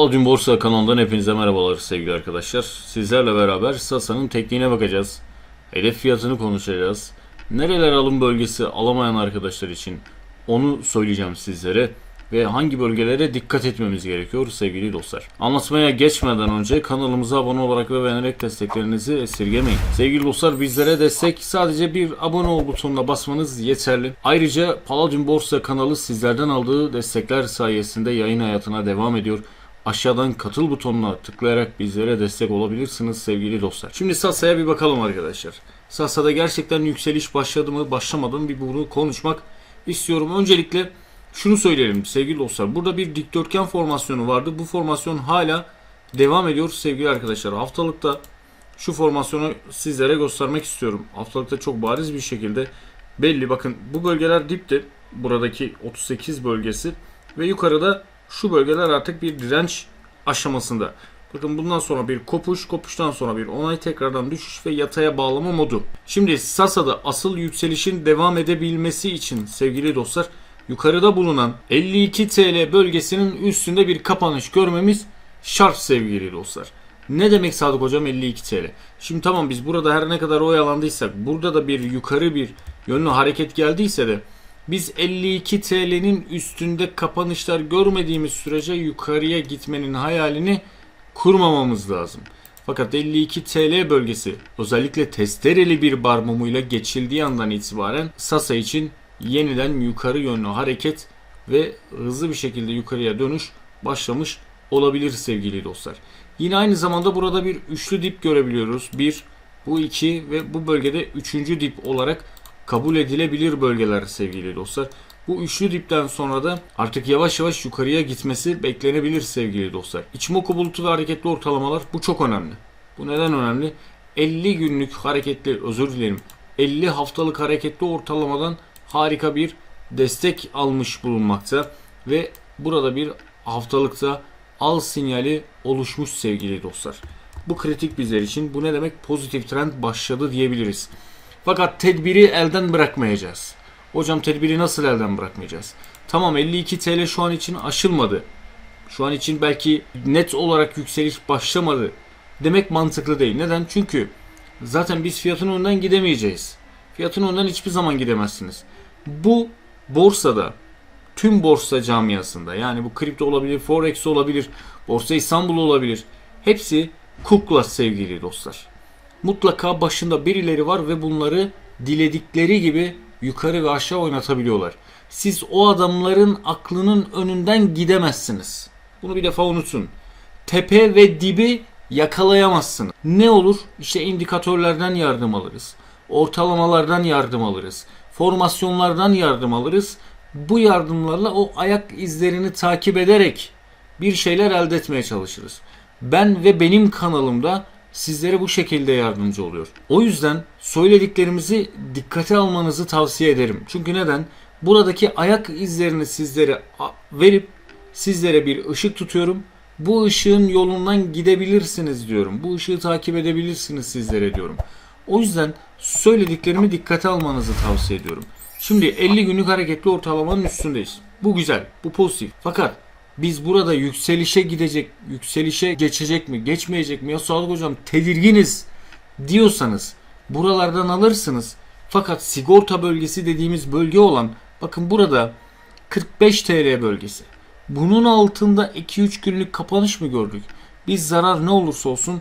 Palladium Borsa kanalından hepinize merhabalar sevgili arkadaşlar. Sizlerle beraber Sasa'nın tekniğine bakacağız. Hedef fiyatını konuşacağız. Nereler alım bölgesi alamayan arkadaşlar için onu söyleyeceğim sizlere. Ve hangi bölgelere dikkat etmemiz gerekiyor sevgili dostlar. Anlatmaya geçmeden önce kanalımıza abone olarak ve beğenerek desteklerinizi esirgemeyin. Sevgili dostlar bizlere destek sadece bir abone ol butonuna basmanız yeterli. Ayrıca Palladium Borsa kanalı sizlerden aldığı destekler sayesinde yayın hayatına devam ediyor. Aşağıdan katıl butonuna tıklayarak bizlere destek olabilirsiniz sevgili dostlar. Şimdi Sasa'ya bir bakalım arkadaşlar. Sasa'da gerçekten yükseliş başladı mı başlamadı mı bir bunu konuşmak istiyorum. Öncelikle şunu söyleyelim sevgili dostlar. Burada bir dikdörtgen formasyonu vardı. Bu formasyon hala devam ediyor sevgili arkadaşlar. Haftalıkta şu formasyonu sizlere göstermek istiyorum. Haftalıkta çok bariz bir şekilde belli. Bakın bu bölgeler dipti. Buradaki 38 bölgesi ve yukarıda şu bölgeler artık bir direnç aşamasında. Bakın bundan sonra bir kopuş, kopuştan sonra bir onay tekrardan düşüş ve yataya bağlama modu. Şimdi Sasa'da asıl yükselişin devam edebilmesi için sevgili dostlar yukarıda bulunan 52 TL bölgesinin üstünde bir kapanış görmemiz şart sevgili dostlar. Ne demek Sadık Hocam 52 TL? Şimdi tamam biz burada her ne kadar oyalandıysak burada da bir yukarı bir yönlü hareket geldiyse de biz 52 TL'nin üstünde kapanışlar görmediğimiz sürece yukarıya gitmenin hayalini kurmamamız lazım. Fakat 52 TL bölgesi özellikle testereli bir bar mumuyla geçildiği andan itibaren Sasa için yeniden yukarı yönlü hareket ve hızlı bir şekilde yukarıya dönüş başlamış olabilir sevgili dostlar. Yine aynı zamanda burada bir üçlü dip görebiliyoruz. Bir, bu iki ve bu bölgede üçüncü dip olarak kabul edilebilir bölgeler sevgili dostlar. Bu üçlü dipten sonra da artık yavaş yavaş yukarıya gitmesi beklenebilir sevgili dostlar. İçimoku bulutu ve hareketli ortalamalar bu çok önemli. Bu neden önemli? 50 günlük hareketli özür dilerim 50 haftalık hareketli ortalamadan harika bir destek almış bulunmakta ve burada bir haftalıkta al sinyali oluşmuş sevgili dostlar. Bu kritik bizler için. Bu ne demek? Pozitif trend başladı diyebiliriz. Fakat tedbiri elden bırakmayacağız. Hocam tedbiri nasıl elden bırakmayacağız? Tamam 52 TL şu an için aşılmadı. Şu an için belki net olarak yükseliş başlamadı. Demek mantıklı değil. Neden? Çünkü zaten biz fiyatın önünden gidemeyeceğiz. Fiyatın önünden hiçbir zaman gidemezsiniz. Bu borsada tüm borsa camiasında yani bu kripto olabilir, forex olabilir, borsa İstanbul olabilir. Hepsi kukla sevgili dostlar. Mutlaka başında birileri var ve bunları diledikleri gibi yukarı ve aşağı oynatabiliyorlar. Siz o adamların aklının önünden gidemezsiniz. Bunu bir defa unutun. Tepe ve dibi yakalayamazsınız. Ne olur? İşte indikatörlerden yardım alırız. Ortalamalardan yardım alırız. Formasyonlardan yardım alırız. Bu yardımlarla o ayak izlerini takip ederek bir şeyler elde etmeye çalışırız. Ben ve benim kanalımda sizlere bu şekilde yardımcı oluyor. O yüzden söylediklerimizi dikkate almanızı tavsiye ederim. Çünkü neden? Buradaki ayak izlerini sizlere verip sizlere bir ışık tutuyorum. Bu ışığın yolundan gidebilirsiniz diyorum. Bu ışığı takip edebilirsiniz sizlere diyorum. O yüzden söylediklerimi dikkate almanızı tavsiye ediyorum. Şimdi 50 günlük hareketli ortalamanın üstündeyiz. Bu güzel, bu pozitif. Fakat biz burada yükselişe gidecek, yükselişe geçecek mi, geçmeyecek mi? Ya Sadık Hocam tedirginiz diyorsanız buralardan alırsınız. Fakat sigorta bölgesi dediğimiz bölge olan bakın burada 45 TL bölgesi. Bunun altında 2-3 günlük kapanış mı gördük? Biz zarar ne olursa olsun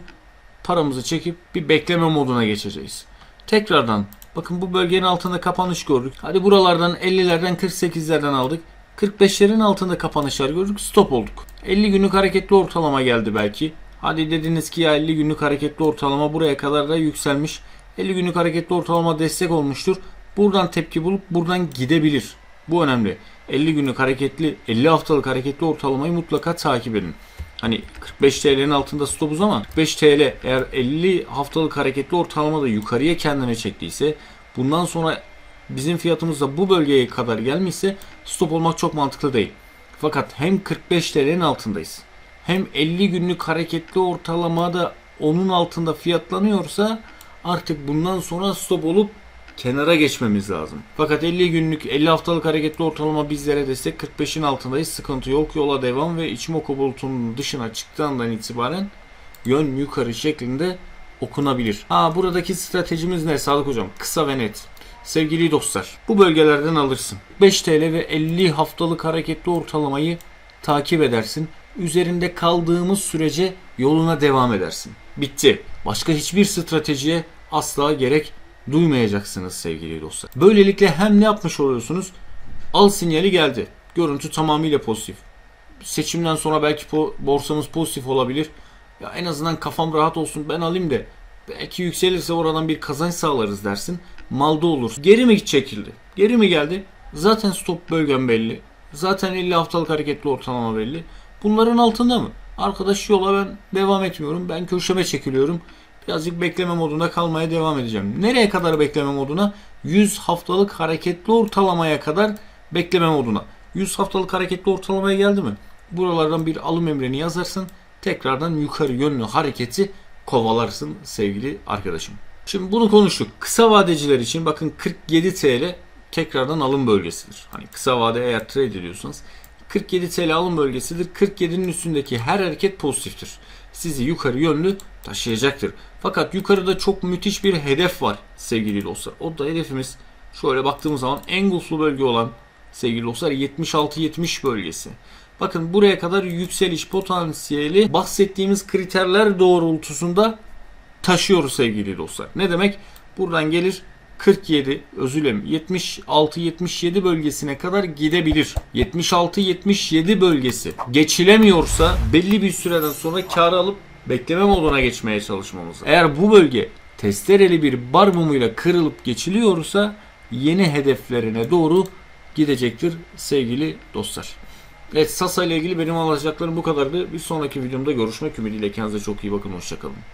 paramızı çekip bir bekleme moduna geçeceğiz. Tekrardan bakın bu bölgenin altında kapanış gördük. Hadi buralardan 50'lerden 48'lerden aldık. 45'lerin altında kapanışlar gördük. Stop olduk. 50 günlük hareketli ortalama geldi belki. Hadi dediniz ki ya 50 günlük hareketli ortalama buraya kadar da yükselmiş. 50 günlük hareketli ortalama destek olmuştur. Buradan tepki bulup buradan gidebilir. Bu önemli. 50 günlük hareketli, 50 haftalık hareketli ortalamayı mutlaka takip edin. Hani 45 TL'nin altında stopuz ama 45 TL eğer 50 haftalık hareketli ortalamada yukarıya kendine çektiyse bundan sonra bizim fiyatımız da bu bölgeye kadar gelmişse stop olmak çok mantıklı değil. Fakat hem 45 TL'nin altındayız. Hem 50 günlük hareketli ortalamada onun altında fiyatlanıyorsa artık bundan sonra stop olup kenara geçmemiz lazım. Fakat 50 günlük 50 haftalık hareketli ortalama bizlere destek 45'in altındayız. Sıkıntı yok. Yola devam ve Ichimoku bulutunun dışına çıktığından itibaren yön yukarı şeklinde okunabilir. Ha buradaki stratejimiz ne Sadık Hocam? Kısa ve net. Sevgili dostlar, bu bölgelerden alırsın. 5 TL ve 50 haftalık hareketli ortalamayı takip edersin. Üzerinde kaldığımız sürece yoluna devam edersin. Bitti. Başka hiçbir stratejiye asla gerek duymayacaksınız sevgili dostlar. Böylelikle hem ne yapmış oluyorsunuz? Al sinyali geldi. Görüntü tamamıyla pozitif. Seçimden sonra belki borsamız pozitif olabilir. Ya en azından kafam rahat olsun ben alayım da belki yükselirse oradan bir kazanç sağlarız dersin. Malda olur. Geri mi çekildi? Geri mi geldi? Zaten stop bölgem belli. Zaten 50 haftalık hareketli ortalama belli. Bunların altında mı? Arkadaş yola ben devam etmiyorum. Ben köşeme çekiliyorum. Birazcık bekleme modunda kalmaya devam edeceğim. Nereye kadar bekleme moduna? 100 haftalık hareketli ortalamaya kadar bekleme moduna. 100 haftalık hareketli ortalamaya geldi mi? Buralardan bir alım emrini yazarsın. Tekrardan yukarı yönlü hareketi kovalarsın sevgili arkadaşım. Şimdi bunu konuştuk. Kısa vadeciler için bakın 47 TL tekrardan alım bölgesidir. Hani kısa vade eğer trade ediyorsanız 47 TL alım bölgesidir. 47'nin üstündeki her hareket pozitiftir. Sizi yukarı yönlü taşıyacaktır. Fakat yukarıda çok müthiş bir hedef var sevgili dostlar. O da hedefimiz şöyle baktığımız zaman engulflu bölge olan sevgili dostlar 76-70 bölgesi. Bakın buraya kadar yükseliş potansiyeli bahsettiğimiz kriterler doğrultusunda taşıyoruz sevgili dostlar. Ne demek? Buradan gelir 47 özür dilerim 76-77 bölgesine kadar gidebilir. 76-77 bölgesi geçilemiyorsa belli bir süreden sonra kar alıp bekleme moduna geçmeye çalışmamız. Eğer bu bölge testereli bir bar mumuyla kırılıp geçiliyorsa yeni hedeflerine doğru gidecektir sevgili dostlar. Evet Sasa ile ilgili benim alacaklarım bu kadardı. Bir sonraki videomda görüşmek ümidiyle kendinize çok iyi bakın. Hoşçakalın.